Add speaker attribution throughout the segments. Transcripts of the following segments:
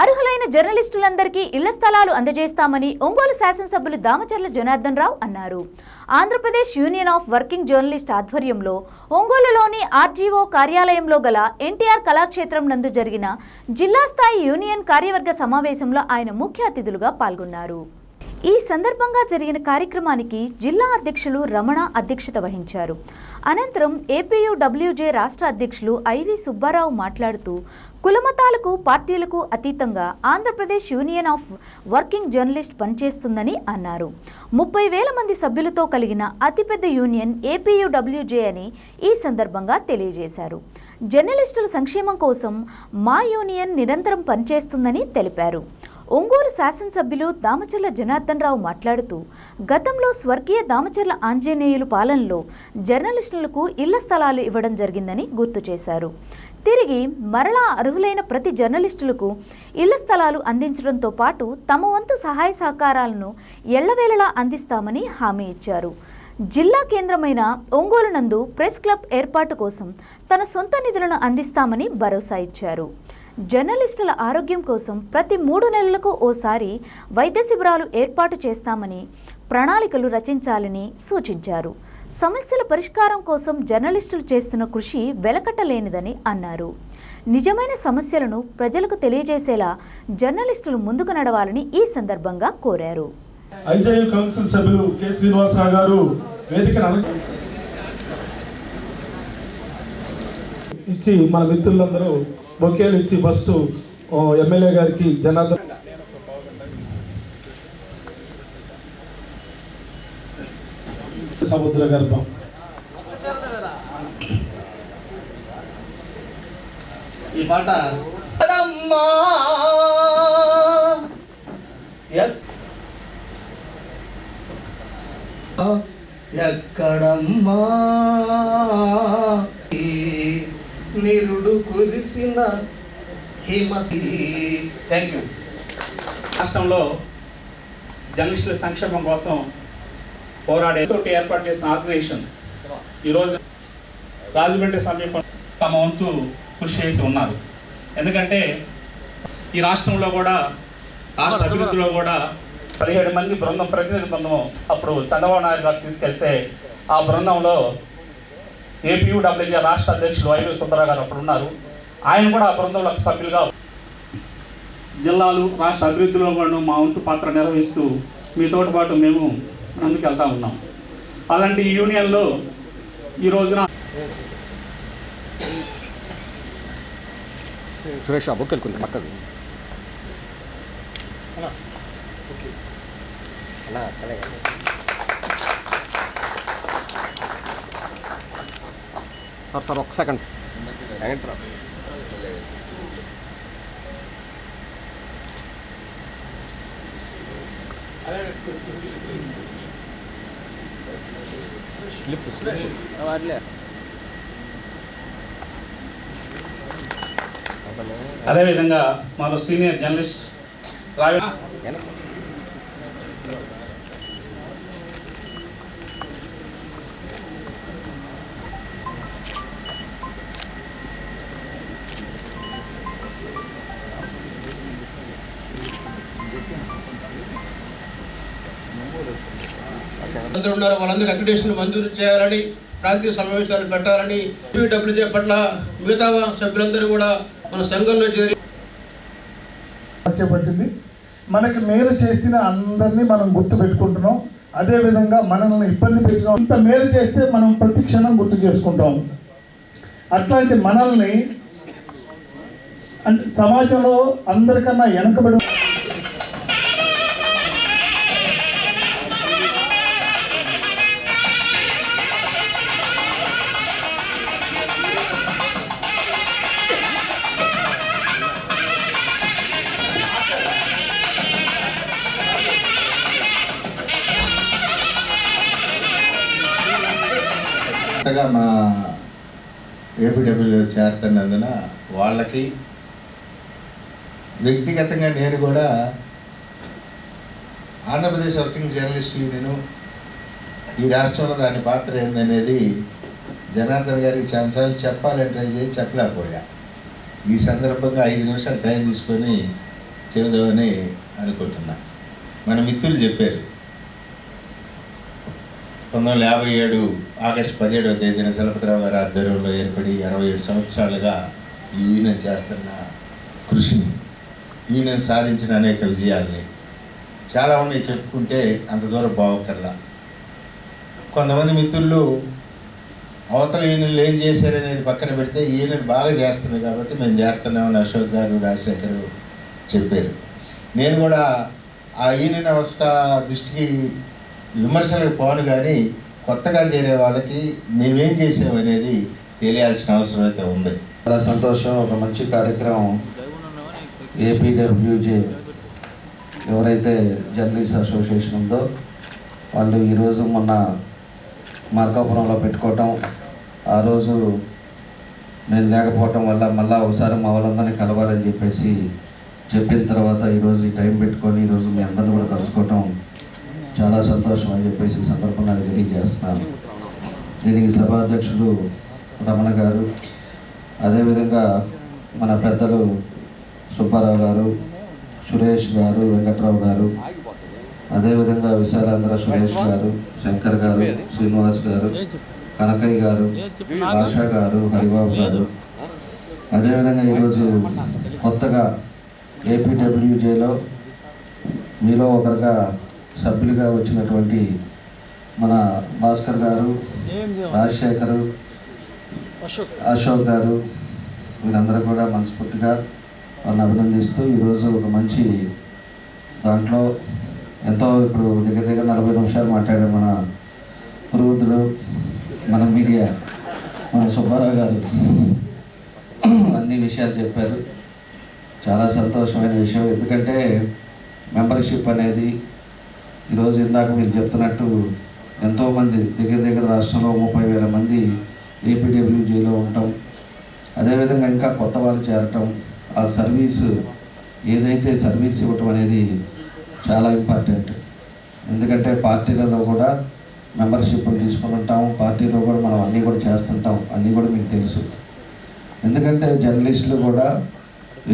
Speaker 1: అర్హులైన జర్నలిస్టులందరికీ ఇళ్ళ స్థలాలు అందజేస్తామని ఒంగోలు శాసనసభ్యులు దామచర్ల జనార్దన్ రావు అన్నారు. Andhra Pradesh union of working journalist ఆధ్వర్యంలో ఒంగోలులోని ఆర్జీఓ కార్యాలయంలో గల ఎన్టీఆర్ కళాక్షేత్రం నందు జరిగిన జిల్లా స్థాయి యూనియన్ కార్యవర్గ సమావేశంలో ఆయన ముఖ్య అతిథులుగా పాల్గొన్నారు. ఈ సందర్భంగా జరిగిన కార్యక్రమానికి జిల్లా అధ్యక్షులు రమణ అధ్యక్షత వహించారు. అనంతరం ఏపీయూడబ్ల్యూజే రాష్ట్ర అధ్యక్షులు ఐవి సుబ్బారావు మాట్లాడుతూ కులమతాలకు పార్టీలకు అతీతంగా Andhra Pradesh union of working journalist పనిచేస్తుందని అన్నారు. ముప్పై వేల మంది సభ్యులతో కలిగిన అతిపెద్ద యూనియన్ ఏపీయూడబ్ల్యూజే అని ఈ సందర్భంగా తెలియజేశారు. జర్నలిస్టుల సంక్షేమం కోసం మా యూనియన్ నిరంతరం పనిచేస్తుందని తెలిపారు. ఒంగోలు శాసనసభ్యులు దామచర్ల జనార్దన్ రావు మాట్లాడుతూ గతంలో స్వర్గీయ దామచర్ల ఆంజనేయులు పాలనలో జర్నలిస్టులకు ఇళ్ళ స్థలాలు ఇవ్వడం జరిగిందని గుర్తు చేశారు. తిరిగి మరలా అర్హులైన ప్రతి జర్నలిస్టులకు ఇళ్ళ స్థలాలు అందించడంతో పాటు తమ వంతు సహాయ సహకారాలను ఎళ్ళవేళలా అందిస్తామని హామీ ఇచ్చారు. జిల్లా కేంద్రమైన ఒంగోలు నందు ప్రెస్ క్లబ్ ఏర్పాటు కోసం తన సొంత నిధులను అందిస్తామని భరోసా ఇచ్చారు. జర్నలిస్టుల ఆరోగ్యం కోసం ప్రతి మూడు నెలలకు ఓసారి వైద్య శిబిరాలు ఏర్పాటు చేస్తామని ప్రణాళికలు రచించాలని సూచించారు. సమస్యల పరిష్కారం కోసం జర్నలిస్టులు చేస్తున్న కృషి వెలకట్టలేనిదని అన్నారు. నిజమైన సమస్యలను ప్రజలకు తెలియజేసేలా జర్నలిస్టులు ముందుకు నడవాలని ఈ సందర్భంగా కోరారు.
Speaker 2: కౌన్సిల్ సభ్యులు కె శ్రీనివాసరావు గారు వేదికను ఇచ్చి మన మిత్రులందరూ బొకేలు ఇచ్చి ఫస్ట్ ఓ, ఎమ్మెల్యే గారికి జనార్దన్ సముద్ర గర్భం.
Speaker 3: ఈ పాట. ఎక్కడమ్మా? నిరుడు కురిసిన హిమసి. థ్యాంక్ యూ
Speaker 4: రాష్ట్రంలో జర్నలిస్టుల సంక్షేమం కోసం పోరాడే తోటి ఏర్పాటు చేసిన ఆర్గనైజేషన్ ఈరోజు రాజమండ్రి సమీపం తమ వంతు కృషి చేసి ఉన్నారు. ఎందుకంటే ఈ రాష్ట్రంలో కూడా రాష్ట్ర అభివృద్ధిలో కూడా పదిహేడు మంది బృందం ప్రతినిధి బృందం అప్పుడు చంద్రబాబు నాయుడు గారు తీసుకెళ్తే ఆ బృందంలో ఏపీయూడబ్ల్యూజే రాష్ట్ర అధ్యక్షులు వైవి సుబ్బారావు గారు అప్పుడు ఉన్నారు ఆయన కూడా ఆ బృందంలో ఒక సభ్యులుగా జిల్లాలు రాష్ట్ర అభివృద్ధిలో కూడా మా వంతు పాత్ర నిర్వహిస్తూ మీతో పాటు మేము ముందుకెళ్తా ఉన్నాం అలాంటి ఈ యూనియన్లో ఈ రోజున
Speaker 5: సురేష్ పక్కకు అలా సార్ సార్ ఒక్క సెకండ్ వెంకట్రావు స్లిప్ వాటిలే
Speaker 4: అదేవిధంగా మరో సీనియర్ జర్నలిస్ట్ రావి
Speaker 3: అందరూ ఉన్నారు వాళ్ళందరూ అక్రిడేషన్ మంజూరు చేయాలని ప్రాంతీయ సమావేశాలు పెట్టాలని పీడబ్ల్యూజే పట్ల మిగతా సభ్యులందరూ కూడా మన సంఘంలో చేరి
Speaker 6: చేపట్టింది మనకి మేలు చేసిన అందరినీ మనం గుర్తు పెట్టుకుంటున్నాం. అదేవిధంగా మనల్ని ఇబ్బంది పెట్టిన ఇంత మేలు చేస్తే మనం ప్రతి క్షణం గుర్తు చేసుకుంటాం. అట్లాంటి మనల్ని అంటే సమాజంలో అందరికన్నా వెనకబడి
Speaker 7: కొత్తగా మా ఏపీడబ్ల్యూ చేరుతున్నందున వాళ్ళకి వ్యక్తిగతంగా నేను కూడా ఆంధ్రప్రదేశ్ వర్కింగ్ జర్నలిస్ట్ యూనియను ఈ రాష్ట్రంలో దాని పాత్ర ఏందనేది జనార్దన్ గారికి చాలాసార్లు చెప్పాలని ట్రై చేసి చెప్పలేకపోయా. ఈ సందర్భంగా ఐదు నిమిషాలు టైం తీసుకొని చెబుదామని అనుకుంటున్నా. మన మిత్రులు చెప్పారు. పంతొమ్మిది వందల యాభై ఏడు ఆగస్టు పదిహేడవ తేదీన చలపతిరావు గారి ఆధ్వర్యంలో ఏర్పడి అరవై ఏడు సంవత్సరాలుగా ఈ యూనియన్ చేస్తున్న కృషిని యూనియన్ సాధించిన అనేక విజయాల్ని. చాలా ఉన్నాయి చెప్పుకుంటే అంత దూరం పోవక్కర్లా. కొంతమంది మిత్రులు అవతల ఈయనలు ఏం చేశారనేది పక్కన పెడితే ఈయన బాగా చేస్తుంది కాబట్టి మేము చేస్తున్నామని అశోక్ గారు రాజశేఖర్ చెప్పారు. నేను కూడా ఆ ఈయన అవస్థ దృష్టికి విమర్శలకు పోను కానీ కొత్తగా చేరే వాళ్ళకి మేమేం చేసామనేది తెలియాల్సిన అవసరం అయితే ఉంది.
Speaker 8: చాలా సంతోషం. ఒక మంచి కార్యక్రమం ఏపీడబ్ల్యూజే ఎవరైతే జర్నలిస్ట్ అసోసియేషన్ ఉందో వాళ్ళు ఈరోజు మొన్న మార్కాపురంలో పెట్టుకోవటం ఆ రోజు నేను లేకపోవటం వల్ల మళ్ళీ ఒకసారి మా వాళ్ళందరినీ కలవాలని చెప్పేసి చెప్పిన తర్వాత ఈరోజు ఈ టైం పెట్టుకొని ఈరోజు మీ అందరిని కూడా కలుసుకోవటం చాలా సంతోషం అని చెప్పేసి ఈ సందర్భంగా తెలియజేస్తున్నాను. దీనికి సభాధ్యక్షుడు రమణ గారు అదేవిధంగా మన పెద్దలు సుబ్బారావు గారు సురేష్ గారు వెంకట్రావు గారు అదేవిధంగా విశాలాంధ్ర సురేష్ గారు శంకర్ గారు శ్రీనివాస్ గారు కనకయ్య గారు ఆశా గారు హరిబాబు గారు. అదేవిధంగా ఈరోజు కొత్తగా ఏపీడబ్ల్యూజేలో మీలో ఒకరిగా సభ్యులుగా వచ్చినటువంటి మన భాస్కర్ గారు రాజశేఖరు అశోక్ గారు వీళ్ళందరూ కూడా మనస్ఫూర్తిగా వాళ్ళని అభినందిస్తూ ఈరోజు ఒక మంచి దాంట్లో ఎంతో ఇప్పుడు దగ్గర దగ్గర నలభై నిమిషాలు మాట్లాడారు మన పురోహితుడు మన మీడియా మన సుబ్బారావు గారు. అన్ని విషయాలు చెప్పారు. చాలా సంతోషమైన విషయం. ఎందుకంటే మెంబర్షిప్ అనేది ఈరోజు ఇందాక మీరు చెప్తున్నట్టు ఎంతోమంది దగ్గర దగ్గర రాష్ట్రంలో ముప్పై వేల మంది ఏపీడబ్ల్యూజీలో ఉండటం అదేవిధంగా ఇంకా కొత్త వాళ్ళు చేరటం ఆ సర్వీసు ఏదైతే సర్వీస్ ఇవ్వటం అనేది చాలా ఇంపార్టెంట్. ఎందుకంటే పార్టీలలో కూడా మెంబర్షిప్లు తీసుకుని ఉంటాం పార్టీలో కూడా మనం అన్నీ కూడా చేస్తుంటాం అన్నీ కూడా మీకు తెలుసు. ఎందుకంటే జర్నలిస్టులు కూడా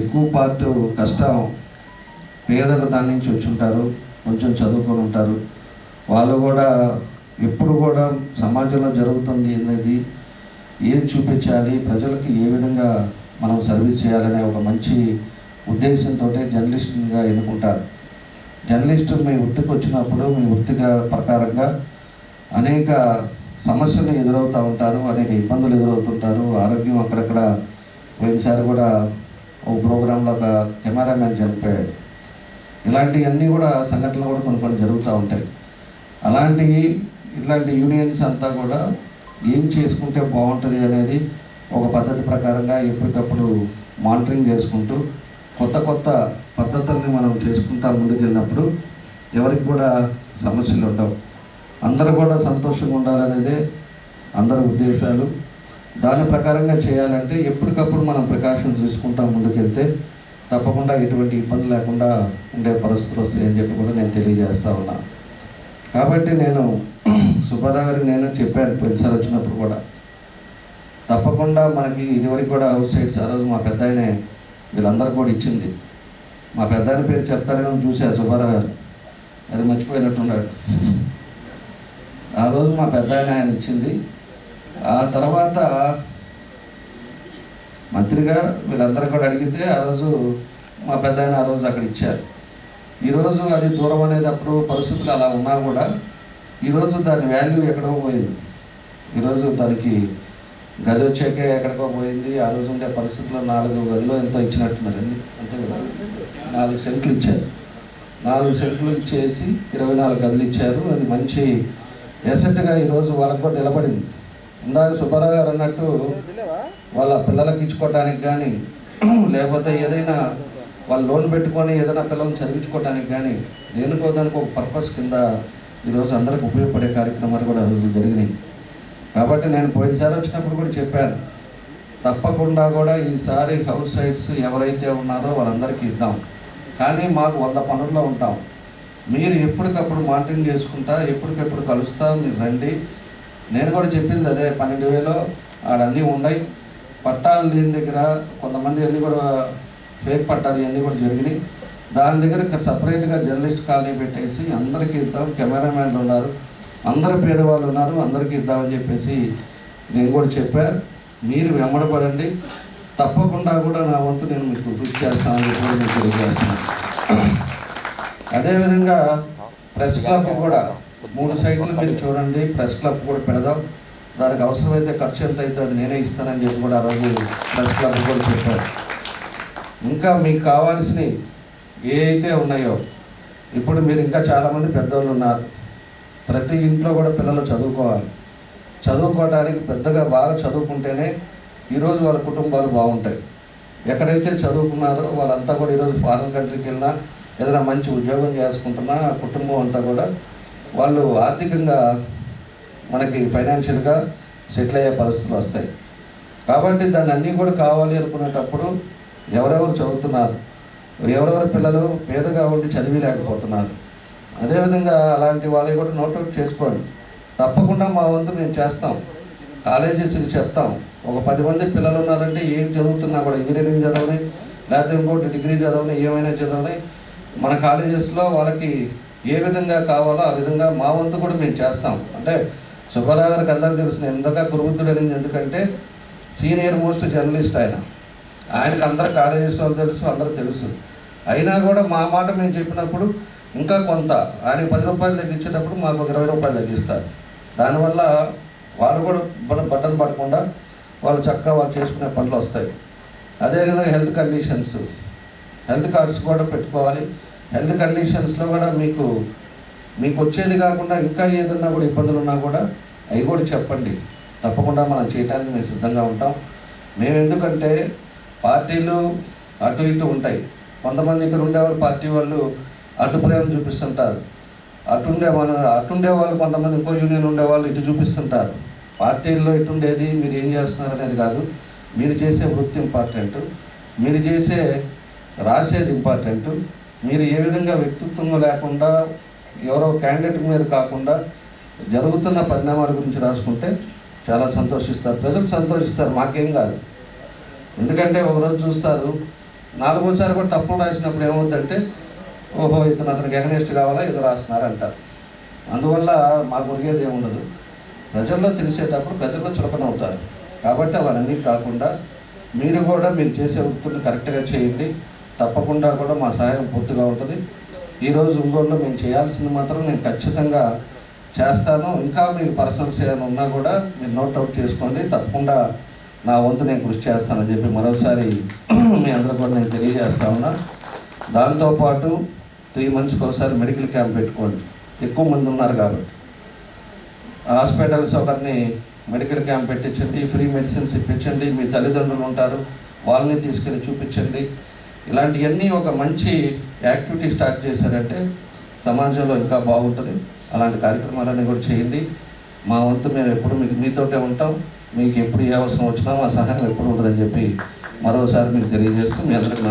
Speaker 8: ఎక్కువ పార్ట్ కష్టం పేదక దాని నుంచి వచ్చి ఉంటారు. కొంచెం చదువుకొని ఉంటారు. వాళ్ళు కూడా ఎప్పుడు కూడా సమాజంలో జరుగుతుంది అనేది ఏది చూపించాలి ప్రజలకి ఏ విధంగా మనం సర్వీస్ చేయాలనే ఒక మంచి ఉద్దేశంతో జర్నలిస్ట్గా ఎన్నుకుంటారు. జర్నలిస్ట్ మీ వృత్తికి వచ్చినప్పుడు మీ వృత్తిగా ప్రకారంగా అనేక సమస్యలు ఎదురవుతూ ఉంటారు అనేక ఇబ్బందులు ఎదురవుతుంటారు. ఆరోగ్యం అక్కడక్కడ పోయినసారి కూడా ఓ ప్రోగ్రాంలో ఒక కెమెరామ్యాన్ చనిపోయాడు. ఇలాంటివన్నీ కూడా సంఘటనలు కూడా కొన్ని కొన్ని జరుగుతూ ఉంటాయి. అలాంటి ఇట్లాంటి యూనియన్స్ అంతా కూడా ఏం చేసుకుంటే బాగుంటుంది అనేది ఒక పద్ధతి ప్రకారంగా ఎప్పటికప్పుడు మానిటరింగ్ చేసుకుంటూ కొత్త కొత్త పద్ధతుల్ని మనం చేసుకుంటా ముందుకెళ్ళినప్పుడు ఎవరికి కూడా సమస్యలు ఉండవు. అందరూ కూడా సంతోషంగా ఉండాలనేదే అందరి ఉద్దేశాలు. దాని ప్రకారంగా చేయాలంటే ఎప్పటికప్పుడు మనం ప్రికాషన్స్ తీసుకుంటా ముందుకెళ్తే తప్పకుండా ఎటువంటి ఇబ్బంది లేకుండా ఉండే పరిస్థితులు వస్తాయని చెప్పి కూడా నేను తెలియజేస్తా ఉన్నా. కాబట్టి నేను సుబ్బారావు గారికి నేను చెప్పాను పోయినసారి వచ్చినప్పుడు కూడా. తప్పకుండా మనకి ఇదివరకు కూడా అవుట్ సైడ్స్ ఆ రోజు మా పెద్ద ఆయనే వీళ్ళందరూ కూడా ఇచ్చింది. మా పెద్ద ఆయన పేరు చెప్తారేమో చూశారు సుబ్బారావు గారు అది మర్చిపోయినట్టున్నాడు. ఆ రోజు మా పెద్ద ఆయన ఆయన ఇచ్చింది. ఆ తర్వాత మంత్రిగా వీళ్ళందరూ కూడా అడిగితే ఆ రోజు మా పెద్ద ఆయన ఆ రోజు అక్కడ ఇచ్చారు. ఈరోజు అది దూరం అనేది అప్పుడు పరిస్థితులు అలా ఉన్నా కూడా ఈరోజు దాని వాల్యూ ఎక్కడో పోయింది. ఈరోజు దానికి గది వచ్చాకే ఎక్కడికో పోయింది. ఆ రోజు ఉండే పరిస్థితుల్లో నాలుగు గదిలో ఎంతో ఇచ్చినట్టున్నారు. అంతే కదా? నాలుగు సెంట్లు ఇచ్చారు. నాలుగు సెంట్లు ఇచ్చేసి ఇరవై నాలుగు గదులు ఇచ్చారు. అది మంచి ఎసెట్గా ఈరోజు వాళ్ళకు కూడా నిలబడింది. ఇందాక సుబ్బారావు గారు అన్నట్టు వాళ్ళ పిల్లలకి ఇచ్చుకోవడానికి కానీ లేకపోతే ఏదైనా వాళ్ళు లోన్ పెట్టుకొని ఏదైనా పిల్లల్ని చదివించుకోవడానికి కానీ దేనికో దానికి ఒక పర్పస్ కింద ఈరోజు అందరికి ఉపయోగపడే కార్యక్రమాలు కూడా రోజు జరిగినాయి. కాబట్టి నేను పోయినసారి వచ్చినప్పుడు కూడా చెప్పాను తప్పకుండా కూడా ఈసారి హౌస్ సైట్స్ ఎవరైతే ఉన్నారో వాళ్ళందరికీ ఇద్దాం. కానీ మాకు వంద పనుల్లో ఉంటాం. మీరు ఎప్పటికప్పుడు మానిటరింగ్ చేసుకుంటా ఎప్పటికప్పుడు కలుస్తా మీరు రండి. నేను కూడా చెప్పింది అదే పన్నెండు వేలు ఆడన్నీ ఉన్నాయి. పట్టాలు లేని దగ్గర కొంతమంది అన్నీ కూడా ఫేక్ పట్టాలు ఇవన్నీ కూడా జరిగినాయి. దాని దగ్గర సపరేట్గా జర్నలిస్ట్ కాలనీ పెట్టేసి అందరికీ ఇద్దాం కెమెరామ్యాన్లు ఉన్నారు అందరు పేదవాళ్ళు ఉన్నారు అందరికీ ఇద్దామని చెప్పేసి నేను కూడా చెప్పా. మీరు వెంబడపడండి. తప్పకుండా కూడా నా వంతు నేను మీకు కృషి చేస్తానని కూడా మీకు తెలియజేస్తున్నాను. అదేవిధంగా ప్రెస్ క్లబ్ కూడా మూడు సైట్లు మీరు చూడండి ప్రెస్ క్లబ్ కూడా పెడదాం. దానికి అవసరమైతే ఖర్చు ఎంత అయితే అది నేనే ఇస్తానని చెప్పి కూడా ఆ రోజు ప్రెస్ క్లబ్ కూడా చెప్పారు. ఇంకా మీకు కావాల్సినవి ఏ అయితే ఉన్నాయో ఇప్పుడు మీరు ఇంకా చాలామంది పెద్దోళ్ళు ఉన్నారు. ప్రతి ఇంట్లో కూడా పిల్లలు చదువుకోవాలి. చదువుకోవడానికి పెద్దగా బాగా చదువుకుంటేనే ఈరోజు వాళ్ళ కుటుంబాలు బాగుంటాయి. ఎక్కడైతే చదువుకున్నారో వాళ్ళంతా కూడా ఈరోజు ఫారిన్ కంట్రీకి వెళ్ళినా ఏదైనా మంచి ఉద్యోగం చేసుకుంటున్నా ఆ కుటుంబం అంతా కూడా వాళ్ళు ఆర్థికంగా మనకి ఫైనాన్షియల్గా సెటిల్ అయ్యే పరిస్థితులు వస్తాయి. కాబట్టి దాన్ని అన్నీ కూడా కావాలి అనుకునేటప్పుడు ఎవరెవరు చదువుతున్నారు ఎవరెవరి పిల్లలు పేదగా ఉండి చదివిలేకపోతున్నారు. అదేవిధంగా అలాంటి వాళ్ళని కూడా నోట్అవుట్ చేసుకోండి. తప్పకుండా మా వంతు మేము చేస్తాం. కాలేజెస్కి చెప్తాం. ఒక పది మంది పిల్లలు ఉన్నారంటే ఏం చదువుతున్నా కూడా ఇంజనీరింగ్ చదవని లేకపోతే ఇంకోటి డిగ్రీ చదవని ఏమైనా చదవని మన కాలేజెస్లో వాళ్ళకి ఏ విధంగా కావాలో ఆ విధంగా మా వంతు కూడా మేము చేస్తాం. అంటే సుబ్బారావు గారికి అందరికీ తెలుసు నేను ఎంతగా అనేది ఎందుకంటే సీనియర్ మోస్ట్ జర్నలిస్ట్ ఆయన. ఆయనకు అందరు కాలేజెస్ వాళ్ళు తెలుసు అందరూ తెలుసు. అయినా కూడా మా మాట మేము చెప్పినప్పుడు ఇంకా కొంత ఆయనకి పది రూపాయలు తగ్గించేటప్పుడు మాకు ఒక ఇరవై రూపాయలు తగ్గిస్తారు దానివల్ల వాళ్ళు కూడా బట్టలు పడకుండా వాళ్ళు చక్కగా వాళ్ళు చేసుకునే పనులు వస్తాయి. అదేవిధంగా హెల్త్ కండిషన్స్. హెల్త్ కార్డ్స్ కూడా పెట్టుకోవాలి. హెల్త్ కండిషన్స్లో కూడా మీకు మీకు వచ్చేది కాకుండా ఇంకా ఏదన్నా కూడా ఇబ్బందులు ఉన్నా కూడా అవి కూడా చెప్పండి. తప్పకుండా మనం చేయడానికి మేము సిద్ధంగా ఉంటాం. మేము ఎందుకంటే పార్టీలు అటు ఇటు ఉంటాయి. కొంతమంది ఇక్కడ ఉండేవారు పార్టీ వాళ్ళు అటు ప్రేమ చూపిస్తుంటారు. అటుండే మన అటుండే వాళ్ళు కొంతమంది ఇంకో యూనియన్ ఉండేవాళ్ళు ఇటు చూపిస్తుంటారు. పార్టీల్లో ఇటుండేది మీరు ఏం చేస్తున్నారు అనేది కాదు. మీరు చేసే వృత్తి ఇంపార్టెంట్. మీరు చేసే రాసేది ఇంపార్టెంట్. మీరు ఏ విధంగా వ్యక్తిత్వం లేకుండా ఎవరో క్యాండిడేట్ మీద కాకుండా జరుగుతున్న పరిణామాల గురించి రాసుకుంటే చాలా సంతోషిస్తారు. ప్రజలు సంతోషిస్తారు మాకేం కాదు. ఎందుకంటే ఒకరోజు చూస్తారు నాలుగోసారి కూడా తప్పులు రాసినప్పుడు ఏమవుతుందంటే ఓహో ఇతను అతనికి ఎగనెస్ట్ కావాలా ఇది రాస్తున్నారు అంటారు. అందువల్ల మాకు ఉరిగేది ఏముండదు. ప్రజల్లో తెలిసేటప్పుడు ప్రజల్లో చులకన అవుతారు. కాబట్టి అవన్నీ కాకుండా మీరు కూడా మీరు చేసే వృత్తులు కరెక్ట్గా చేయండి. తప్పకుండా కూడా మా సహాయం పూర్తిగా ఉంటుంది. ఈరోజు ఒంగోలులో మేము చేయాల్సింది మాత్రం నేను ఖచ్చితంగా చేస్తాను. ఇంకా మీకు పర్సనల్స్ ఏమైనా ఉన్నా కూడా మీరు నోట్ అవుట్ చేసుకోండి. తప్పకుండా నా వంతు నేను కృషి చేస్తానని చెప్పి మరోసారి మీ అందరూ కూడా నేను తెలియజేస్తా ఉన్నా. దాంతోపాటు త్రీ మంత్స్కి ఒకసారి మెడికల్ క్యాంప్ పెట్టుకోండి. ఎక్కువ మంది ఉన్నారు కాబట్టి. హాస్పిటల్స్ ఒకరిని మెడికల్ క్యాంప్ పెట్టించండి ఫ్రీ మెడిసిన్స్ ఇప్పించండి. మీ తల్లిదండ్రులు ఉంటారు. వాళ్ళని తీసుకెళ్ళి చూపించండి. ఇలాంటివన్నీ ఒక మంచి యాక్టివిటీ స్టార్ట్ చేశారంటే సమాజంలో ఇంకా బాగుంటుంది. అలాంటి కార్యక్రమాలన్నీ కూడా చేయండి. మా వంతు మేము ఎప్పుడు మీకు మీతోటే ఉంటాం. మీకు ఎప్పుడు ఏ అవసరం వచ్చినా మా సహాయం ఎప్పుడు ఉంటుందని చెప్పి మరోసారి మీకు తెలియజేస్తూ మీ అందరికీ